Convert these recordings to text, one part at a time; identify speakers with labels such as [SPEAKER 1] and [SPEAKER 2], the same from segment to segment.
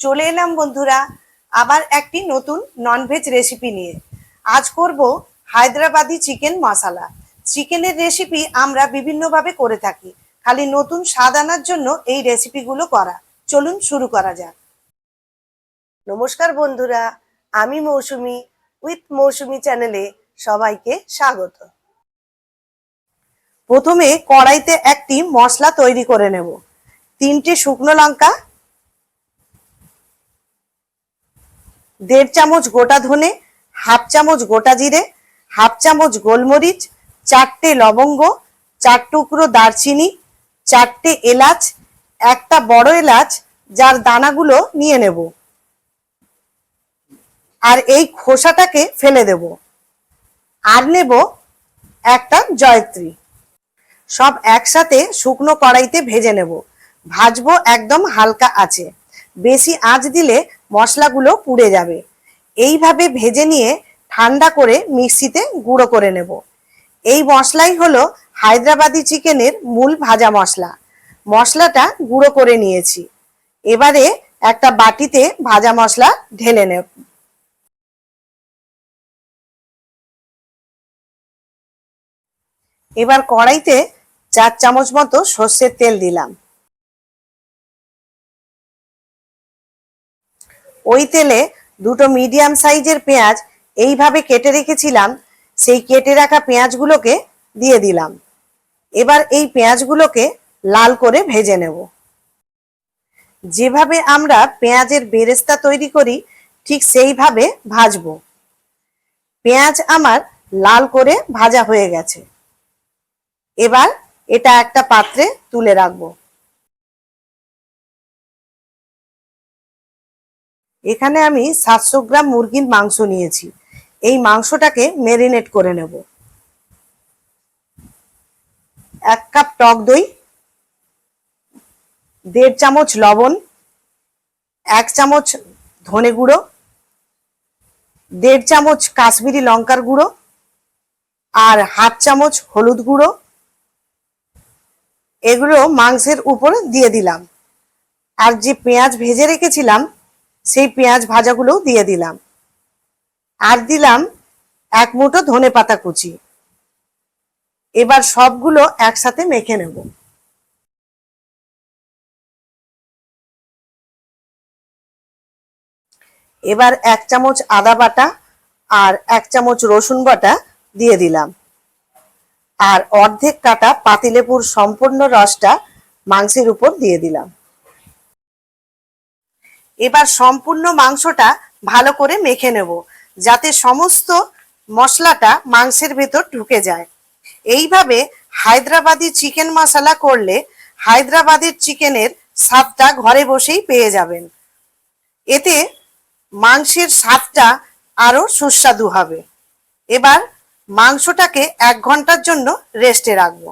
[SPEAKER 1] চলে এলাম বন্ধুরা, আবার একটি নতুন ননভেজ রেসিপি নিয়ে। আজ করব হায়দ্রাবাদি চিকেন মশালা। চিকেনের রেসিপি আমরা বিভিন্নভাবে করে থাকি, খালি নতুন স্বাদ আনার জন্য এই রেসিপিগুলো করা। চলুন শুরু করা যাক। নমস্কার বন্ধুরা, আমি মৌসুমি, উইথ মৌসুমি চ্যানেলে সবাইকে স্বাগত। প্রথমে কড়াইতে একটি মশলা তৈরি করে নেব। তিনটে শুকনো লঙ্কা দেড় চামচ গোটা ধনে, হাফ চামচ গোটা জিরে, হাফ চামচ গোলমরিচ, চারটে লবঙ্গ, চার টুকরো দারচিনি, চারটে এলাচ, একটা বড় এলাচ যার দানাগুলো নিয়ে নেব। আর এই খোসাটাকে ফেলে দেব। আর নেব একটা জয়ত্রী। সব একসাথে শুকনো কড়াইতে ভেজে নেব। ভাজবো একদম হালকা আছে বেশি আঁচ দিলে মশলাগুলো পুড়ে যাবে। এইভাবে ভেজে নিয়ে ঠান্ডা করে মিক্সিতে গুঁড়ো করে নেব। এই মশলাই হলো হায়দ্রাবাদি চিকেনের মূল ভাজা মশলা। মশলাটা গুঁড়ো করে নিয়েছি। এবারে একটা বাটিতে ভাজা মশলা ঢেলে নেব। এবার কড়াইতে চার চামচ মতো সর্ষের তেল দিলাম। ওই তেলে দুটো মিডিয়াম সাইজের পেঁয়াজ এইভাবে কেটে রেখেছিলাম, সেই কেটে রাখা পেঁয়াজগুলোকে দিয়ে দিলাম। এবার এই পেঁয়াজগুলোকে লাল করে ভেজে নেব। যেভাবে আমরা পেঁয়াজের বেরেস্তা তৈরি করি, ঠিক সেইভাবে ভাজবো। পেঁয়াজ আমার লাল করে ভাজা হয়ে গেছে। এবার এটা একটা পাত্রে তুলে রাখব। এখানে আমি সাতশো গ্রাম মুরগির মাংস নিয়েছি। এই মাংসটাকে মেরিনেট করে নেব। এক কাপ টক দই, দেড় চামচ লবণ, এক চামচ ধনে গুঁড়ো, দেড় চামচ কাশ্মীরি লঙ্কার গুঁড়ো আর হাফ চামচ হলুদ গুঁড়ো। এগুলো মাংসের উপর দিয়ে দিলাম। আর যে পেঁয়াজ ভেজে রেখেছিলাম সেই পেঁয়াজ ভাজাগুলো দিয়ে দিলাম। আর দিলাম এক মুঠো ধনে পাতা কুচি। এবার সবগুলো একসাথে মেখে নেব। এবার এক চামচ আদা বাটা আর এক চামচ রসুন বাটা দিয়ে দিলাম। আর অর্ধেক কাটা পাতিলেবুর সম্পূর্ণ রসটা মাংসের উপর দিয়ে দিলাম। এবার সম্পূর্ণ মাংসটা ভালো করে মেখে নেব, যাতে সমস্ত মশলাটা মাংসের ভেতর ঢুকে যায়। এইভাবে হায়দ্রাবাদি চিকেন মশলা করলে হায়দ্রাবাদের চিকেনের স্বাদটা ঘরে বসেই পেয়ে যাবেন। এতে মাংসের স্বাদটা আরও সুস্বাদু হবে। এবার মাংসটাকে এক ঘণ্টার জন্য রেস্টে রাখব।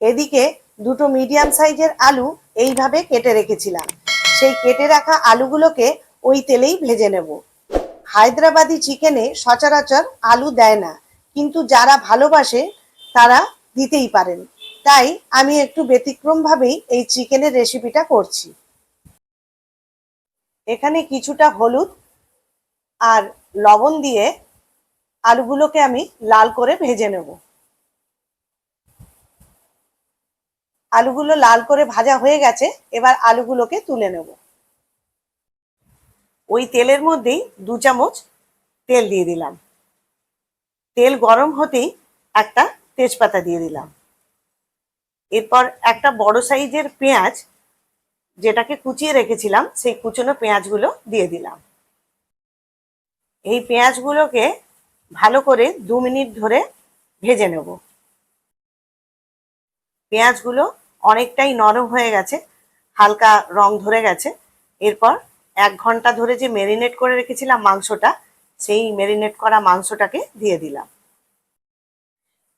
[SPEAKER 1] এদিকে দুটো মিডিয়াম সাইজের আলু এইভাবে কেটে রেখেছিলাম। সেই কেটে রাখা আলুগুলোকে ওই তেলেই ভেজে নেব। হায়দ্রাবাদি চিকেনে সচরাচর আলু দেয় না, কিন্তু যারা ভালোবাসে তারা দিতেই পারেন। তাই আমি একটু ব্যতিক্রমভাবেই এই চিকেনের রেসিপিটা করছি। এখানে কিছুটা হলুদ আর লবণ দিয়ে আলুগুলোকে আমি লাল করে ভেজে নেব। আলুগুলো লাল করে ভাজা হয়ে গেছে, এবার আলুগুলোকে তুলে নেব। ওই তেলের মধ্যেই দু চামচ তেল দিয়ে দিলাম। তেল গরম হতেই একটা তেজপাতা দিয়ে দিলাম। এরপর একটা বড় সাইজের পেঁয়াজ যেটাকে কুচিয়ে রেখেছিলাম, সেই কুচনো পেঁয়াজগুলো দিয়ে দিলাম। এই পেঁয়াজগুলোকে ভালো করে দু মিনিট ধরে ভেজে নেব। পেঁয়াজগুলো অনেকটাই নরম হয়ে গেছে, হালকা রং ধরে গেছে। এরপর এক ঘণ্টা ধরে যে মেরিনেট করে রেখেছিলাম মাংসটা, সেই মেরিনেট করা মাংসটাকে দিয়ে দিলাম।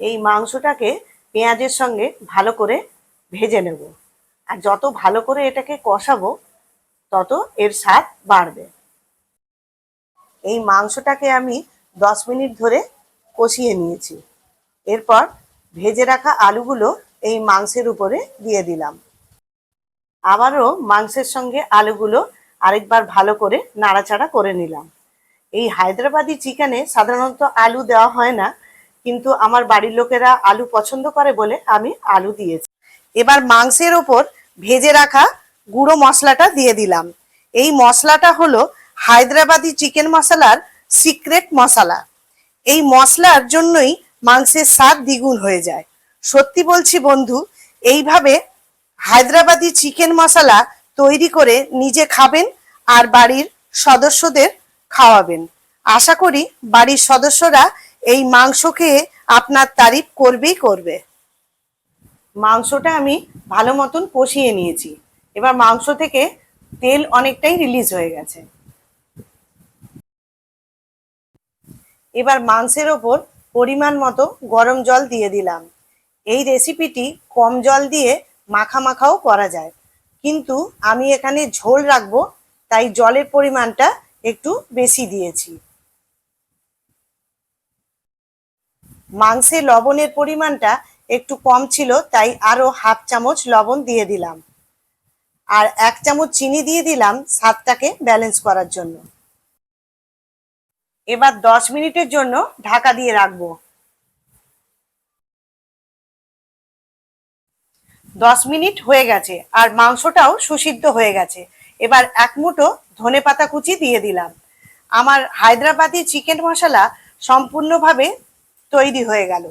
[SPEAKER 1] এই মাংসটাকে পেঁয়াজের সঙ্গে ভালো করে ভেজে নেব। আর যত ভালো করে এটাকে কষাবো, তত এর স্বাদ বাড়বে। এই মাংসটাকে আমি দশ মিনিট ধরে কষিয়ে নিয়েছি। এরপর ভেজে রাখা আলুগুলো এই মাংসের উপরে দিয়ে দিলাম। আবারও মাংসের সঙ্গে আলুগুলো আরেকবার ভালো করে নাড়াচাড়া করে নিলাম। এই হায়দ্রাবাদি চিকেনে সাধারণত আলু দেওয়া হয় না, কিন্তু আমার বাড়ির লোকেরা আলু পছন্দ করে বলে আমি আলু দিয়েছি। এবার মাংসের ওপর ভেজে রাখা গুঁড়ো মশলাটা দিয়ে দিলাম। এই মশলাটা হলো হায়দ্রাবাদি চিকেন মশলার সিক্রেট মশলা। এই মশলার জন্যই মাংসের স্বাদ দ্বিগুণ হয়ে যায়। সত্যি বলছি বন্ধু, এইভাবে হায়দ্রাবাদি চিকেন মশলা তৈরি করে নিজে খাবেন আর বাড়ির সদস্যদের খাওয়াবেন। আশা করি বাড়ির সদস্যরা এই মাংস খেয়ে আপনার তারিফ করবেই করবে। মাংসটা আমি ভালো মতন কষিয়ে নিয়েছি। এবার মাংস থেকে তেল অনেকটাই রিলিজ হয়ে গেছে। এবার মাংসের ওপর পরিমাণ মতো গরম জল দিয়ে দিলাম। এই রেসিপিটি কম জল দিয়ে মাখা মাখাও করা যায়। কিন্তু আমি এখানে ঝোল রাখব, তাই জলের পরিমাণটা একটু বেশি দিয়েছি। মাংসে লবণের পরিমাণটা একটু কম ছিল, তাই আরও হাফ চামচ লবণ দিয়ে দিলাম। আর এক চামচ চিনি দিয়ে দিলাম স্বাদটাকে ব্যালেন্স করার জন্য। এবার দশ মিনিটের জন্য ঢাকা দিয়ে রাখব। দশ মিনিট হয়ে গেছে আর মাংসটাও সুসিদ্ধ হয়ে গেছে। এবার এক মুঠো ধনে পাতা কুচি দিয়ে দিলাম। আমার হায়দ্রাবাদি চিকেন মশলা সম্পূর্ণভাবে তৈরি হয়ে গেল।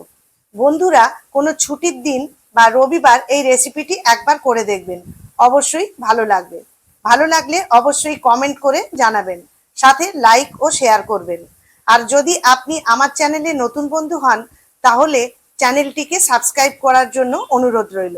[SPEAKER 1] বন্ধুরা, কোনো ছুটির দিন বা রবিবার এই রেসিপিটি একবার করে দেখবেন। অবশ্যই ভালো লাগবে। ভালো লাগলে অবশ্যই কমেন্ট করে জানাবেন, সাথে লাইক ও শেয়ার করবেন। আর যদি আপনি আমার চ্যানেলে নতুন বন্ধু হন, তাহলে চ্যানেলটিকে সাবস্ক্রাইব করার জন্য অনুরোধ রইল।